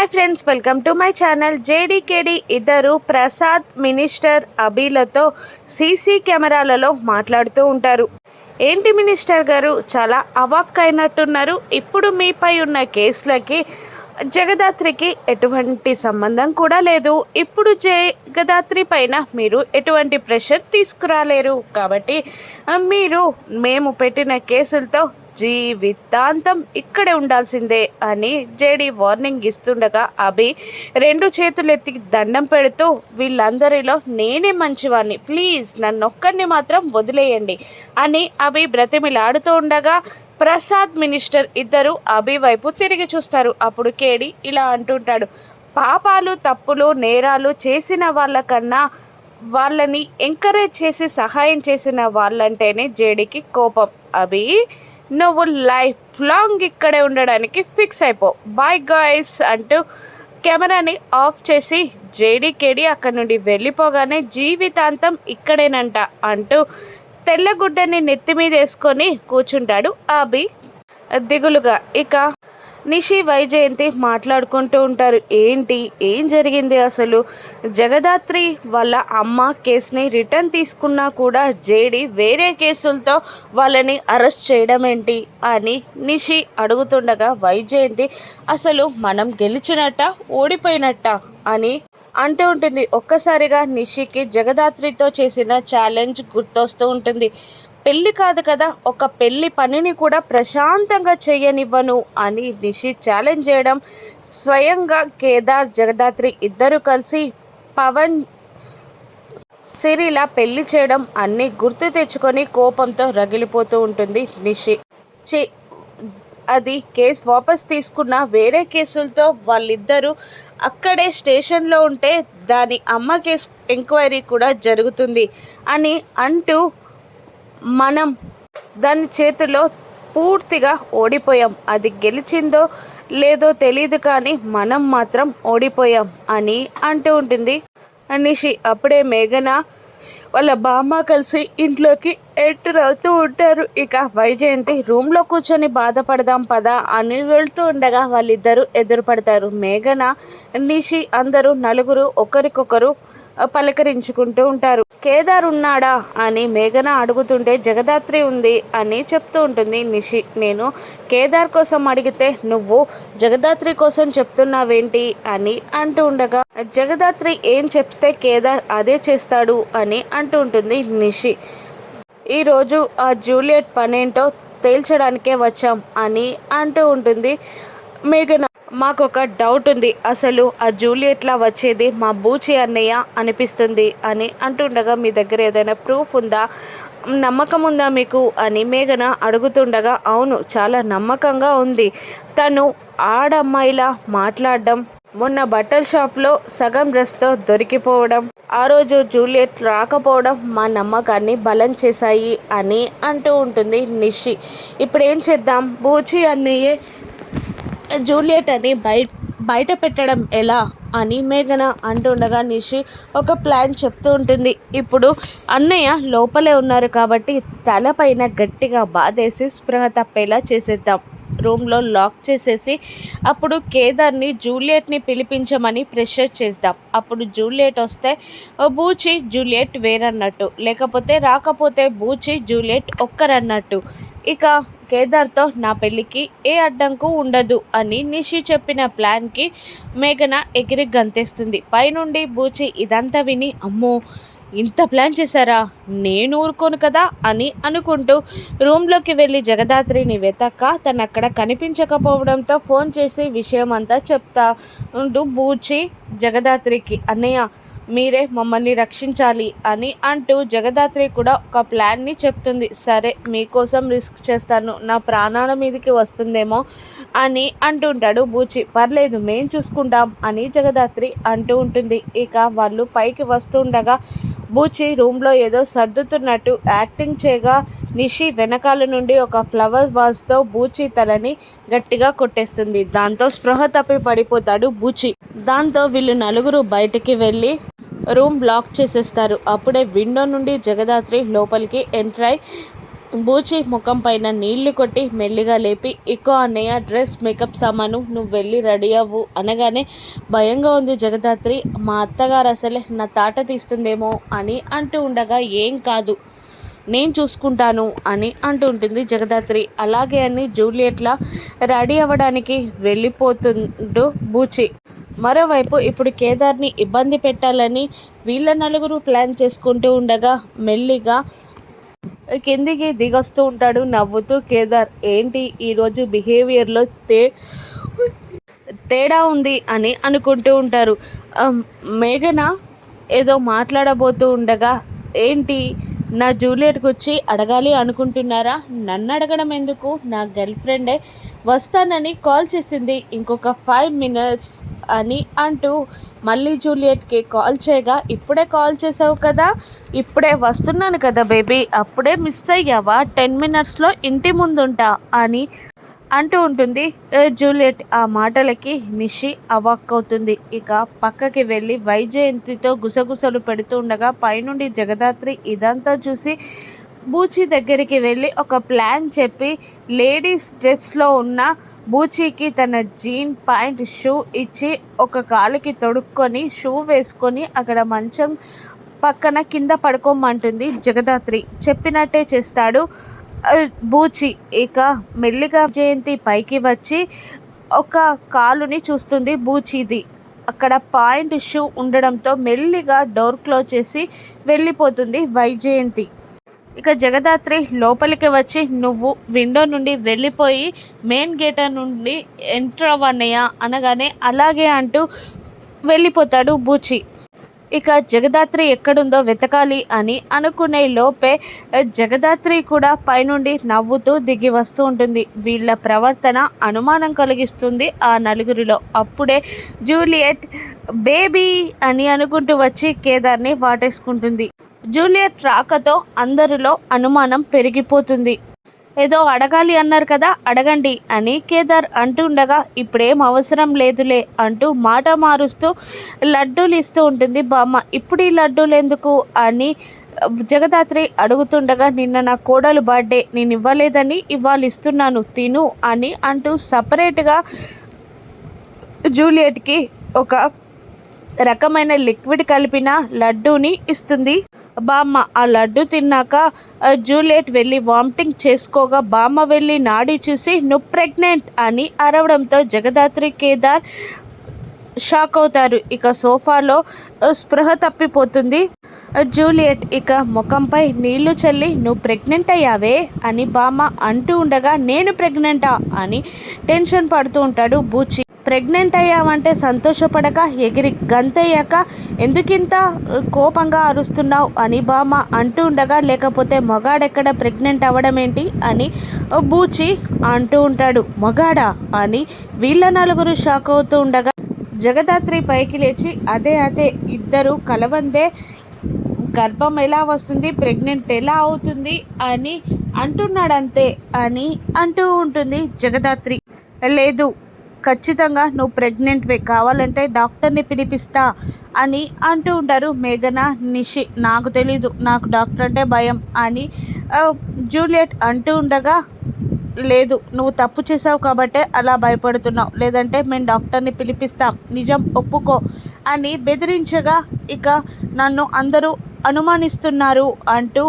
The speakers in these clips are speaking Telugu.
Hi friends welcome to my channel జేడీకేడి ఇద్దరు ప్రసాద్ మినిస్టర్ అభిలతో సీసీ కెమెరాలలో మాట్లాడుతూ ఉంటారు. ఏంటి మినిస్టర్ గారు? చాలా అవాక్ అయినట్టున్నారు ఇప్పుడు మీపై ఉన్న కేసులకి జగదాత్రికి ఎటువంటి సంబంధం కూడా లేదు. ఇప్పుడు జగదాత్రి పైన మీరు ఎటువంటి ప్రెషర్ తీసుకురాలేరు? కాబట్టి మీరు మేము పెట్టిన కేసులతో జీవితాంతం ఇక్కడే ఉండాల్సిందే అని జేడి వార్నింగ్ ఇస్తుండగా అభి రెండు చేతులెత్తి దండం పెడుతూ వీళ్ళందరిలో నేనే మంచివాడిని ప్లీజ్ నన్ను ఒక్కరిని మాత్రం వదిలేయండి అని అభి బ్రతిమిలాడుతూ ఉండగా ప్రసాద్ మినిస్టర్ ఇద్దరు అభి వైపు తిరిగి చూస్తారు. అప్పుడు కేడి ఇలా అంటుంటాడు పాపాలు తప్పులు నేరాలు చేసిన వాళ్ళకన్నా వాళ్ళని ఎంకరేజ్ చేసి సహాయం చేసిన వాళ్ళంటేనే జేడికి కోపం. అభి నువ్వు లైఫ్ లాంగ్ ఇక్కడే ఉండడానికి ఫిక్స్ అయిపో. బాయ్ గాయస్ అంటూ కెమెరాని ఆఫ్ చేసి జేడీ కేడి అక్కడి నుండి వెళ్ళిపోగానే జీవితాంతం ఇక్కడేనంట అంటూ తెల్లగుడ్డని నెత్తి మీద వేసుకొని కూర్చుంటాడు అభి. దిగులుగా ఇక నిషి వైజయంతి మాట్లాడుకుంటూ ఉంటారు. ఏంటి? ఏం జరిగింది అసలు? జగదాత్రి వాళ్ళ అమ్మ కేసుని రిటర్న్ తీసుకున్నా కూడా జేడి వేరే కేసులతో వాళ్ళని అరెస్ట్ చేయడం ఏంటి అని నిషి అడుగుతుండగా వైజయంతి అసలు మనం గెలిచినట్ట? ఓడిపోయినట్ట? అని అంటూ ఉంటుంది. ఒక్కసారిగా నిషికి జగదాత్రితో చేసిన ఛాలెంజ్ గుర్తొస్తూ ఉంటుంది. పెళ్ళి కాదు కదా ఒక పెళ్ళి పనిని కూడా ప్రశాంతంగా చేయనివ్వను అని నిషి ఛాలెంజ్ చేయడం. స్వయంగా కేదార్ జగదాత్రి ఇద్దరు కలిసి పవన్ సిరిలా పెళ్ళి చేయడం అన్నీ గుర్తు తెచ్చుకొని కోపంతో రగిలిపోతూ ఉంటుంది నిషి. చి అది కేసు వాపస్ తీసుకున్న వేరే కేసులతో వాళ్ళిద్దరూ అక్కడే స్టేషన్లో ఉంటే దాని అమ్మ కేసు ఎంక్వైరీ కూడా జరుగుతుంది అని అంటూ మనం దాని చేతిలో పూర్తిగా ఓడిపోయాం. అది గెలిచిందో లేదో తెలియదు కానీ మనం మాత్రం ఓడిపోయాం అని అంటూ ఉంటుంది. అనిషి అప్పుడే మేఘన వాళ్ళ బామ్మ కలిసి ఇంట్లోకి ఎంటర్ అవుతూ ఉంటారు. ఇక వైజయంతి రూమ్లో కూర్చొని బాధపడదాం పదా అని వెళ్తూ ఉండగా వాళ్ళిద్దరూ ఎదురుపడతారు. మేఘన నిషి అందరూ నలుగురు ఒకరికొకరు పలకరించుకుంటూ ఉంటారు. కేదార్ ఉన్నాడా? అని మేఘన అడుగుతుంటే జగదాత్రి ఉంది అని చెప్తూ ఉంటుంది నిషి. నేను కేదార్ కోసం అడిగితే నువ్వు జగదాత్రి కోసం చెప్తున్నావేంటి? అని అంటూ ఉండగా జగదాత్రి ఏం చెప్తే కేదార్ అదే చేస్తాడు అని అంటూ ఉంటుంది నిషి. ఈరోజు ఆ జూలియట్ పనేంటో తేల్చడానికే వచ్చాం అని అంటూ ఉంటుంది మేఘన. మాకు ఒక డౌట్ ఉంది. అసలు ఆ జూలియట్లా వచ్చేది? మా బూచి అన్నయ్య అనిపిస్తుంది అని అంటుండగా మీ దగ్గర ఏదైనా ప్రూఫ్ ఉందా? నమ్మకం ఉందా మీకు? అని మేఘన అడుగుతుండగా అవును చాలా నమ్మకంగా ఉంది. తను ఆడమ్మాయిలా మాట్లాడడం మొన్న బట్టల షాప్లో సగం డ్రెస్తో దొరికిపోవడం ఆ రోజు జూలియట్ రాకపోవడం మా నమ్మకాన్ని బలం చేశాయి అని అంటూ ఉంటుంది నిషి. ఇప్పుడు ఏం చేద్దాం? బూచి అన్నయ్యే జూలియట్ అని బయట బయట పెట్టడం ఎలా అని మేఘన అంటుండగా నిషి ఒక ప్లాన్ చెప్తూ ఉంటుంది. ఇప్పుడు అన్నయ్య లోపలే ఉన్నారు కాబట్టి తలపైన గట్టిగా బాధేసి స్పృహ తప్పేలా చేసేద్దాం. రూమ్లో లాక్ చేసేసి అప్పుడు కేదార్ని జూలియట్ని పిలిపించమని ప్రెషర్ చేద్దాం. అప్పుడు జూలియట్ వస్తే ఓ బూచి జూలియట్ వేరన్నట్టు. లేకపోతే రాకపోతే బూచి జూలియట్ ఒక్కరన్నట్టు. ఇక కేదార్తో నా పెళ్ళికి ఏ అడ్డంకు ఉండదు అని నిషి చెప్పిన ప్లాన్కి మేఘన ఎగిరి గంతేస్తుంది. పైనుండి బూచి ఇదంతా విని అమ్మో ఇంత ప్లాన్ చేశారా? నేను ఊరుకోను కదా అని అనుకుంటూ రూమ్లోకి వెళ్ళి జగదాత్రిని వెతక్క తను అక్కడ కనిపించకపోవడంతో ఫోన్ చేసి విషయం అంతా చెప్తా ఉంటూ బూచి జగదాత్రికి. అన్నయ్య మీరే మమ్మల్ని రక్షించాలి అని అంటూ జగదాత్రి కూడా ఒక ప్లాన్ని చెప్తుంది. సరే మీకోసం రిస్క్ చేస్తాను నా ప్రాణాల మీదకి వస్తుందేమో అని అంటుంటాడు బూచి. పర్లేదు మేం చూసుకుంటాం అని జగదాత్రి అంటూ ఉంటుంది. ఇక వాళ్ళు పైకి వస్తుండగా బూచి రూమ్లో ఏదో సర్దుతున్నట్టు యాక్టింగ్ చేయగా నిషి వెనకాల నుండి ఒక ఫ్లవర్ వాజ్తో బూచి తలని గట్టిగా కొట్టేస్తుంది. దాంతో స్పృహ తప్పి పడిపోతాడు బూచి. దాంతో వీళ్ళు నలుగురు బయటికి వెళ్ళి రూమ్ బ్లాక్ చేసేస్తారు. అప్పుడే విండో నుండి జగదాత్రి లోపలికి ఎంటర్ అయి బూచి ముఖం పైన నీళ్ళు కొట్టి మెల్లిగా లేపి ఇకో అన్నయ్య డ్రెస్ మేకప్ సామాను నువ్వు వెళ్ళి రెడీ అవ్వు అనగానే భయంగా ఉంది జగదాత్రి మా అత్తగారు అసలే నా తాట తీస్తుందేమో అని అంటూ ఉండగా ఏం కాదు నేను చూసుకుంటాను అని అంటూ ఉంటుంది జగదాత్రి. అలాగే అని జూలియట్లా రెడీ అవ్వడానికి వెళ్ళిపోతుండు బూచి. మరోవైపు ఇప్పుడు కేదార్ని ఇబ్బంది పెట్టాలని వీళ్ళ నలుగురు ప్లాన్ చేసుకుంటూ ఉండగా మెల్లిగా కిందికి దిగొస్తూ ఉంటాడు నవ్వుతూ కేదార్ ఏంటి ఈరోజు బిహేవియర్లో తే తేడా ఉంది అని అనుకుంటూ ఉంటారు. మేఘన ఏదో మాట్లాడబోతూ ఉండగా ఏంటి నా జూలియట్కి వచ్చి అడగాలి అనుకుంటున్నారా? నన్ను అడగడం ఎందుకు? నా గర్ల్ ఫ్రెండే వస్తానని కాల్ చేసింది. ఇంకొక ఫైవ్ మినిట్స్ అని అంటూ మళ్ళీ జూలియట్కి కాల్ చేయగా ఇప్పుడే కాల్ చేసావు కదా ఇప్పుడే వస్తున్నాను కదా బేబీ అప్పుడే మిస్ అయ్యావా టెన్ మినిట్స్లో ఇంటి ముందుంటా అని అంటూ ఉంటుంది. జూలియట్ ఆ మాటలకి నిషి అవాక్ అవుతుంది ఇక పక్కకి వెళ్ళి వైజయంతితో గుసగుసలు పెడుతూ ఉండగా పైనుండి జగదాత్రి ఇదంతా చూసి బూచి దగ్గరికి వెళ్ళి ఒక ప్లాన్ చెప్పి లేడీస్ డ్రెస్లో ఉన్న బూచీకి తన జీన్ ప్యాంట్ షూ ఇచ్చి ఒక కాలుకి తొడుక్కొని షూ వేసుకొని అక్కడ మంచం పక్కన కింద పడుకోమంటుంది జగదాత్రి. చెప్పినట్టే చేస్తాడు బూచి. ఇక మెల్లిగా జయంతి పైకి వచ్చి ఒక కాలుని చూస్తుంది బూచిది. అక్కడ పాయింట్ షూ ఉండడంతో మెల్లిగా డోర్ క్లోజ్ చేసి వెళ్ళిపోతుంది వైజయంతి. ఇక జగదాత్రి లోపలికి వచ్చి నువ్వు విండో నుండి వెళ్ళిపోయి మెయిన్ గేట్ నుండి ఎంటర్ అవ్వన్నయ్య అనగానే అలాగే అంటూ వెళ్ళిపోతాడు బూచి. ఇక జగదాత్రి ఎక్కడుందో వెతకాలి అని అనుకునే లోపే జగదాత్రి కూడా పైనుండి నవ్వుతూ దిగి వస్తూ ఉంటుంది. వీళ్ళ ప్రవర్తన అనుమానం కలిగిస్తుంది ఆ నలుగురిలో. అప్పుడే జూలియట్ బేబీ అని అనుకుంటూ వచ్చి కేదార్ని వాటేసుకుంటుంది. జూలియట్ రాకతో అందరిలో అనుమానం పెరిగిపోతుంది. ఏదో అడగాలి అన్నారు కదా అడగండి అని కేదార్ అంటుండగా ఇప్పుడేం అవసరం లేదులే అంటూ మాట మారుస్తూ లడ్డూలు ఇస్తూ ఉంటుంది. బామ్మ ఇప్పుడు ఈ లడ్డూలు ఎందుకు అని జగదాత్రి అడుగుతుండగా నిన్న నా కోడలు బర్త్డే నేను ఇవ్వలేదని ఇవాళ ఇస్తున్నాను తిను అని అంటూ సపరేట్గా జూలియట్కి ఒక రకమైన లిక్విడ్ కలిపిన లడ్డూని ఇస్తుంది. బామ్మ. ఆ లడ్డు తిన్నాక జూలియట్ వెళ్ళి వామిటింగ్ చేసుకోగా బామ్మ వెళ్ళి నాడి చూసి నువ్వు ప్రెగ్నెంట్ అని అరవడంతో జగదాత్రి కేదార్ షాక్ అవుతారు. ఇక సోఫాలో స్పృహ తప్పిపోతుంది. జూలియట్ ఇక ముఖంపై నీళ్ళు చల్లి నువ్వు ప్రెగ్నెంట్ అయ్యావే? అని బామ్మ అంటూ ఉండగా నేను ప్రెగ్నెంటా? అని టెన్షన్ పడుతూ ఉంటాడు బూచి. ప్రెగ్నెంట్ అయ్యావంటే సంతోషపడక ఎగిరి గంతయ్యాక ఎందుకింత కోపంగా అరుస్తున్నావు అని బామ్మ అంటూ ఉండగా లేకపోతే మగాడెక్కడ ప్రెగ్నెంట్ అవ్వడం ఏంటి అని బూచి అంటూ ఉంటాడు. మగాడా అని వీళ్ళ నలుగురు షాక్ అవుతూ ఉండగా జగదాత్రి పైకి లేచి అదే అదే ఇద్దరు కలవందే గర్భం ఎలా వస్తుంది ప్రెగ్నెంట్ ఎలా అవుతుంది అని అంటున్నాడంతే అని అంటూ ఉంటుంది జగదాత్రి. లేదు ఖచ్చితంగా నువ్వు ప్రెగ్నెంట్వే కావాలంటే డాక్టర్ని పిలిపిస్తా అని అంటూ ఉంటారు మేఘన నిషి. నాకు తెలీదు నాకు డాక్టర్ అంటే భయం అని జూలియట్ అంటూ ఉండగా లేదు నువ్వు తప్పు చేసావు కాబట్టే అలా భయపడుతున్నావు. లేదంటే మేము డాక్టర్ని పిలిపిస్తాం. నిజం ఒప్పుకో అని బెదిరించగా ఇక నన్ను అందరూ అనుమానిస్తున్నారు అంటూ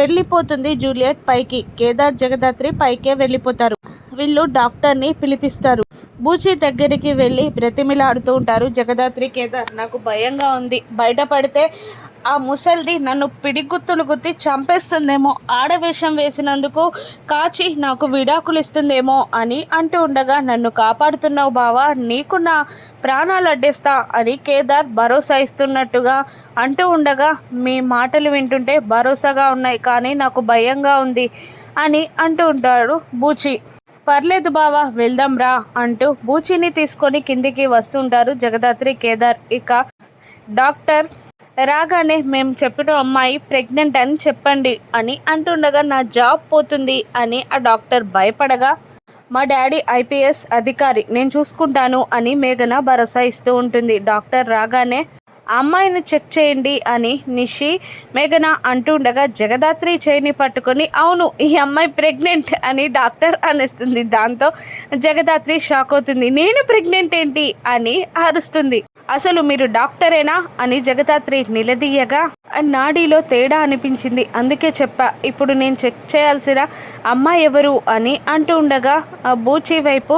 వెళ్ళిపోతుంది జూలియట్ పైకి. కేదార్ జగదాత్రి పైకే వెళ్ళిపోతారు. వీళ్ళు డాక్టర్ని పిలిపిస్తారు. బూచి దగ్గరికి వెళ్ళి బ్రతిమిలాడుతూ ఉంటారు. జగదాత్రి కేదార్ నాకు భయంగా ఉంది. బయటపడితే ఆ ముసల్ది నన్ను పిడిగుత్తులు గుత్తి చంపేస్తుందేమో. ఆడవేషం వేసినందుకు కాచి నాకు విడాకులు ఇస్తుందేమో అని అంటూ ఉండగా నన్ను కాపాడుతున్నావు బావా నీకు నా ప్రాణాలు అడ్డేస్తా అని కేదార్ భరోసా ఇస్తున్నట్టుగా అంటూ ఉండగా మీ మాటలు వింటుంటే భరోసాగా ఉన్నాయి కానీ నాకు భయంగా ఉంది అని అంటూ ఉంటాడు బూచి. పర్లేదు బావా వెళ్దాం రా అంటూ బూచిని తీసుకొని కిందికి వస్తుంటారు జగదాత్రి కేదార్. ఇక డాక్టర్ రాగానే మేము చెప్పిన అమ్మాయి ప్రెగ్నెంట్ అని చెప్పండి అని అంటుండగా నా జాబ్ పోతుంది అని ఆ డాక్టర్ భయపడగా మా డాడీ ఐపీఎస్ అధికారి నేను చూసుకుంటాను అని మేఘన భరోసా ఇస్తూ ఉంటుంది. డాక్టర్ రాగానే అమ్మాయిని చెక్ చేయండి అని నిషి మేఘన అంటుండగా జగదాత్రి చేయిని పట్టుకొని అవును ఈ అమ్మాయి ప్రెగ్నెంట్ అని డాక్టర్ అనేస్తుంది. దాంతో జగదాత్రి షాక్ అవుతుంది. నేను ప్రెగ్నెంట్ ఏంటి? అని అరుస్తుంది. అసలు మీరు డాక్టరేనా అని జగదాత్రి నిలదీయగా నాడీలో తేడా అనిపించింది అందుకే చెప్పా ఇప్పుడు నేను చెక్ చేయాల్సిన అమ్మాయి ఎవరు? అని అంటూ ఉండగా ఆ బూచి వైపు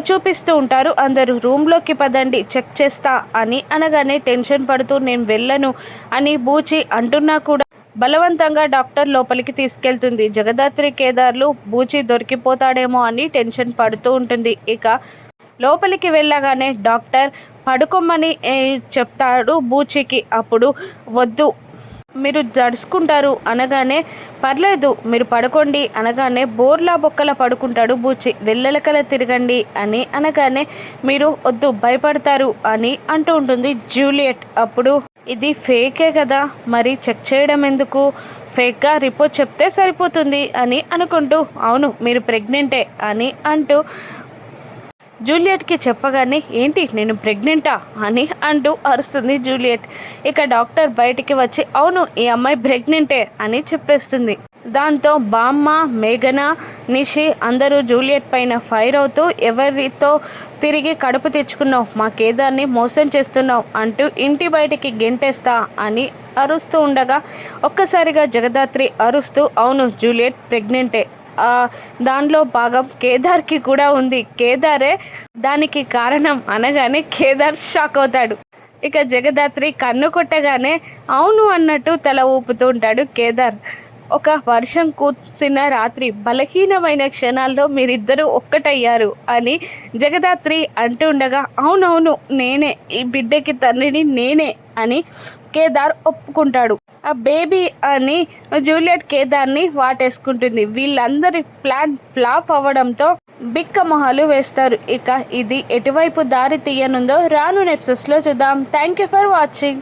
చూపిస్తూ ఉంటారు అందరూ రూమ్లోకి పదండి చెక్ చేస్తా అని అనగానే టెన్షన్ పడుతూ నేను వెళ్ళను అని బూచి అంటున్నా కూడా బలవంతంగా డాక్టర్ లోపలికి తీసుకెళ్తుంది జగదాత్రి కేదార్లు బూచి దొరికిపోతాడేమో అని టెన్షన్ పడుతూ ఉంటుంది. ఇక లోపలికి వెళ్ళగానే డాక్టర్ పడుకోమని చెప్తాడు బూచికి అప్పుడు వద్దు మీరు జడుచుకుంటారు అనగానే పర్లేదు మీరు పడుకోండి అనగానే బోర్లా బొక్కల పడుకుంటాడు బూచి వెళ్ళలకల తిరగండి అని అనగానే మీరు వద్దు భయపడతారు అని అంటూ ఉంటుంది జూలియట్. అప్పుడు ఇది ఫేకే కదా మరి చెక్ చేయడం ఎందుకు? ఫేక్గా రిపోర్ట్ చెప్తే సరిపోతుంది అని అనుకుంటూ అవును మీరు ప్రెగ్నెంటే అని అంటూ జూలియట్కి చెప్పగానే ఏంటి నేను ప్రెగ్నెంటా? అని అంటూ అరుస్తుంది జూలియట్. ఇక డాక్టర్ బయటికి వచ్చి అవును ఈ అమ్మాయి ప్రెగ్నెంటే అని చెప్పేస్తుంది. దాంతో బామ్మ మేఘన నిషి అందరూ జూలియట్ పైన ఫైర్ అవుతూ ఎవరితో తిరిగి కడుపు తెచ్చుకున్నావు? మా కేదార్ని మోసం చేస్తున్నావు? అంటూ ఇంటి బయటికి గెంటేస్తా అని అరుస్తూ ఉండగా ఒక్కసారిగా జగదాత్రి అరుస్తూ అవును జూలియట్ ప్రెగ్నెంటే దానిలో భాగం కేదార్కి కూడా ఉంది. కేదారే దానికి కారణం అనగానే కేదార్ షాక్ అవుతాడు. ఇక జగదాత్రి కన్ను కొట్టగానే అవును అన్నట్టు తల ఊపుతూ ఉంటాడు కేదార్. ఒక వర్షం కూర్చిన రాత్రి బలహీనమైన క్షణాల్లో మీరిద్దరూ ఒక్కటయ్యారు అని జగదాత్రి అంటూ ఉండగా అవునవును నేనే ఈ బిడ్డకి తండ్రిని నేనే అని కేదార్ ఒప్పుకుంటాడు. ఆ బేబీ అని జూలియట్ కేదార్ని వాటేసుకుంటుంది. వీళ్ళందరి ప్లాన్ ఫ్లాప్ అవ్వడంతో బిక్క మొహాలు వేస్తారు. ఇక ఇది ఎటువైపు దారి తీయనుందో రాను నెప్సెస్లో చూద్దాం. Thank you for watching.